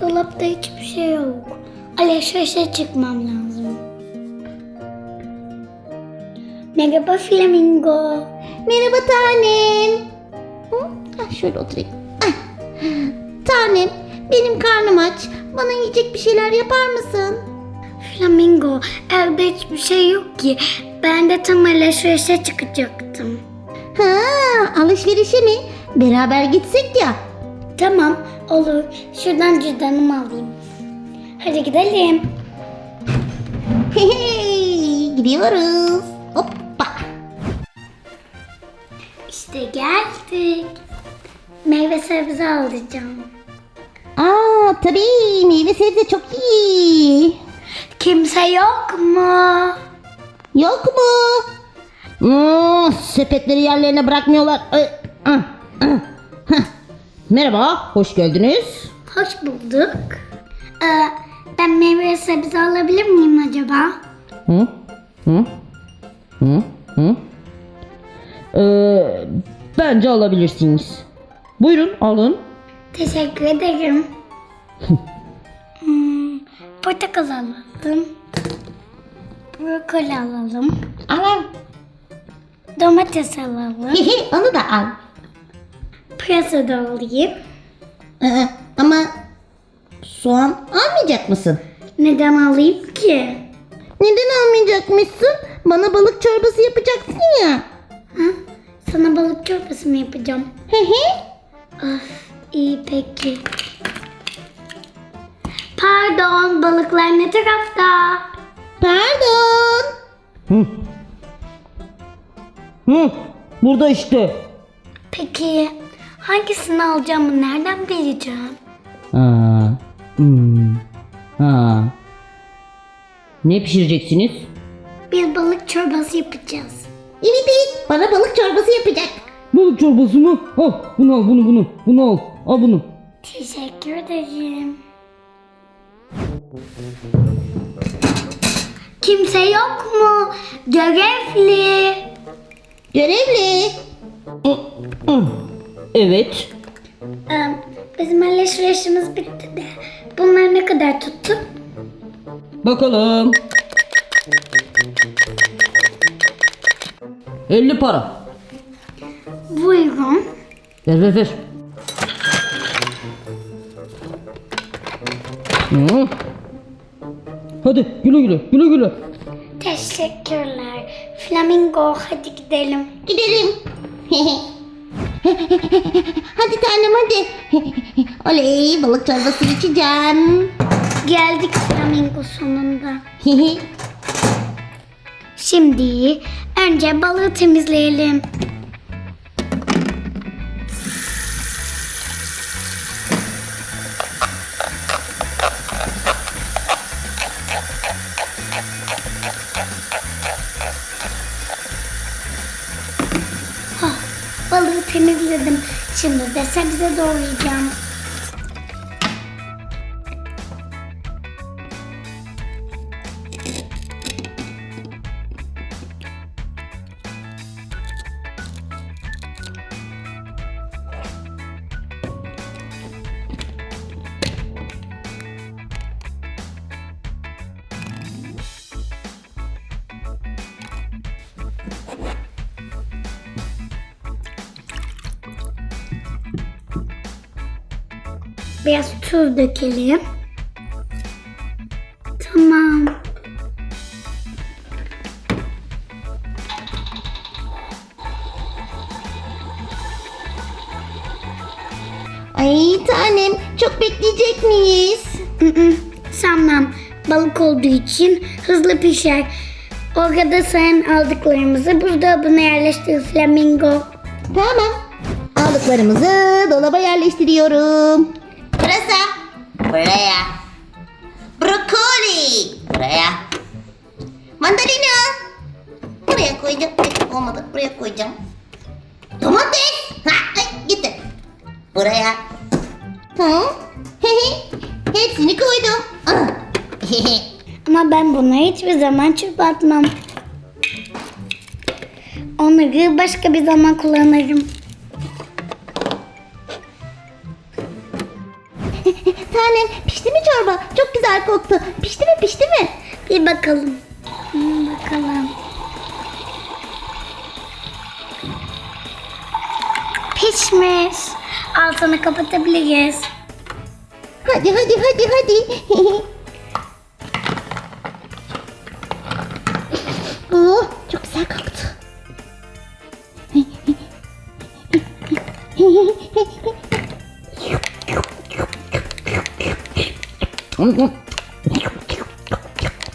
Dolapta hiçbir şey yok. Alışverişe çıkmam lazım. Merhaba Flamingo. Merhaba tanem. Hı? Ah, şöyle oturayım. Ah. Tanem benim karnım aç. Bana yiyecek bir şeyler yapar mısın? Flamingo evde hiçbir şey yok ki. Ben de tam alışverişe çıkacaktım. Ha, alışverişe mi? Beraber gitsek ya. Tamam olur. Şuradan cüzdanımı alayım. Hadi gidelim. Hey, gidiyoruz. Hoppa. İşte geldik. Meyve sebze alacağım. Aa tabii meyve sebze çok iyi. Kimse yok mu? Yok mu? Hmm, sepetleri yerlerine bırakmıyorlar. Ay, ah, ah, hah. Merhaba, hoş geldiniz. Hoş bulduk. Ee, ben meyve sebze alabilir miyim acaba? Hı? Hı? Hı? Hı? Ee, bence alabilirsiniz. Buyurun alın. Teşekkür ederim. hmm, portakal alalım. Brokoli alalım. Alalım. Domates alalım. Onu da al. Pırasa da alayım. Ee, ama soğan almayacak mısın? Neden alayım ki? Neden almayacakmışsın? Bana balık çorbası yapacaksın ya. Ha? Sana balık çorbası mı yapacağım? He he. Of, iyi peki. Pardon, balıklar ne tarafta? Pardon. Hı. Hı. Burada işte. Peki, hangisini alacağımı nereden bileceğim? Aa. Hmm. Ha. Ne pişireceksiniz? Bir balık çorbası yapacağız. Evet evet bana balık çorbası yapacak. Balık çorbası mı? Al bunu al bunu bunu. Bunu al. Al bunu. Teşekkür ederim. Kimse yok mu? Görevli. Görevli. Evet. Ee, bizim alışverişimiz bitti de. Bunlar ne kadar tuttu? Bakalım. 50 para. Buyurun. Ver ver ver. Hı. Hadi güle güle güle güle. Teşekkürler. Flamingo hadi gidelim. Gidelim. hadi tanem hadi. Oley balık çorbası içeceğim. Geldik Flamingo sonunda. Şimdi önce balığı temizleyelim. Temizledim. Şimdi de sebze doğrayacağım. Biraz tuz dökelim. Tamam. Ay tanem çok bekleyecek miyiz? Sanmam. Balık olduğu için hızlı pişer. Orada sen aldıklarımızı buzdolabına yerleştir Flamingo. Tamam. Aldıklarımızı dolaba yerleştiriyorum. Pırasa. Buraya. Brokoli. Buraya. Mandalina. Buraya koyacağım. Olmadı. Buraya koyacağım. Domates. Ha, ay, gitti. Buraya. Hı. Hepsini koydum. Ah. Ama ben bunu hiçbir zaman çöpe atmam. Onları başka bir zaman kullanırım. Tanem pişti mi çorba? Çok güzel koktu. Pişti mi pişti mi? Bir bakalım. Hmm, bakalım. Pişmiş. Altını kapatabiliriz. Hadi hadi hadi hadi. oh, çok güzel koktu.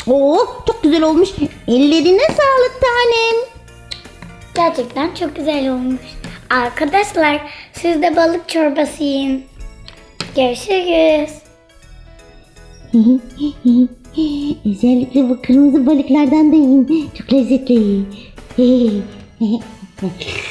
Oh, çok güzel olmuş. Ellerine sağlık tanem. Gerçekten çok güzel olmuş. Arkadaşlar siz de balık çorbası yiyin. Görüşürüz. Özellikle bu kırmızı balıklardan da yiyin. Çok lezzetli.